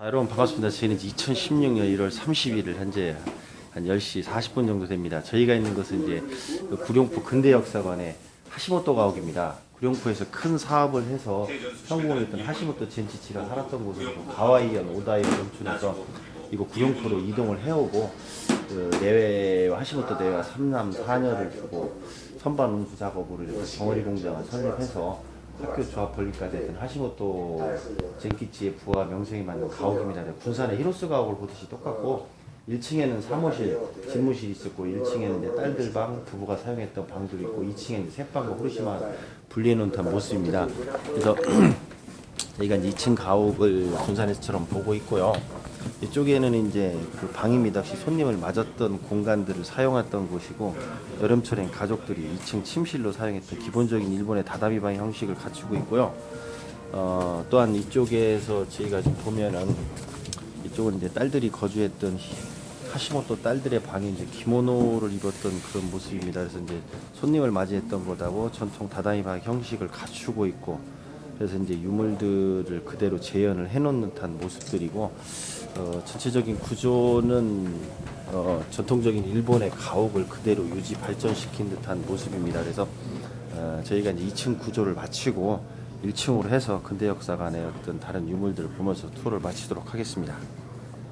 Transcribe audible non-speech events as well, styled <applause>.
아, 여러분 반갑습니다. 저희는 2016년 1월 30일 현재 한 10시 40분 정도 됩니다. 저희가 있는 것은 이제 그 구룡포 근대역사관의 하시모토 가옥입니다. 구룡포에서 큰 사업을 해서 성공했던 하시모토 젠치치가 살았던 곳으로 가와이현 오다이를 연출해서 이거 구룡포로 이동을 해오고 그 내외와 하시모토 내외와 삼남 사녀를 두고 선반 운수 작업으로 이렇게 덩어리 공장을 설립해서 학교 조합 벌리까지 했던 하시모토 젠키치의 부하 명성이 맞는 가옥입니다. 군산의 히로스 가옥을 보듯이 똑같고 1층에는 사무실, 집무실이 있었고 1층에는 이제 딸들 방, 부부가 사용했던 방들이 있고 2층에는 새방과 후르시마 분리해 놓은 듯한 모습입니다. 그래서 <clears throat> 저희가 이제 2층 가옥을 군산에서처럼 보고 있고요. 이쪽에는 이제 그. 혹시 손님을 맞았던 공간들을 사용했던 곳이고 여름철엔 가족들이 2층 침실로 사용했던 기본적인 일본의 다다미 방 형식을 갖추고 있고요. 어, 또한 이쪽에서 저희가 좀 보면은 이쪽은 이제 딸들이 거주했던 히- 하시모토 딸들의 방에 이제 기모노를 입었던 그런 모습입니다. 그래서 이제 손님을 맞이했던 곳하고 전통 다다미 방 형식을 갖추고 있고 그래서 이제 유물들을 그대로 재현을 해놓는 듯한 모습들이고 어, 전체적인 구조는 어, 전통적인 일본의 가옥을 그대로 유지 발전시킨 듯한 모습입니다. 그래서 어, 저희가 이제 2층 구조를 마치고 1층으로 해서 근대 역사관의 어떤 다른 유물들을 보면서 투어를 마치도록 하겠습니다.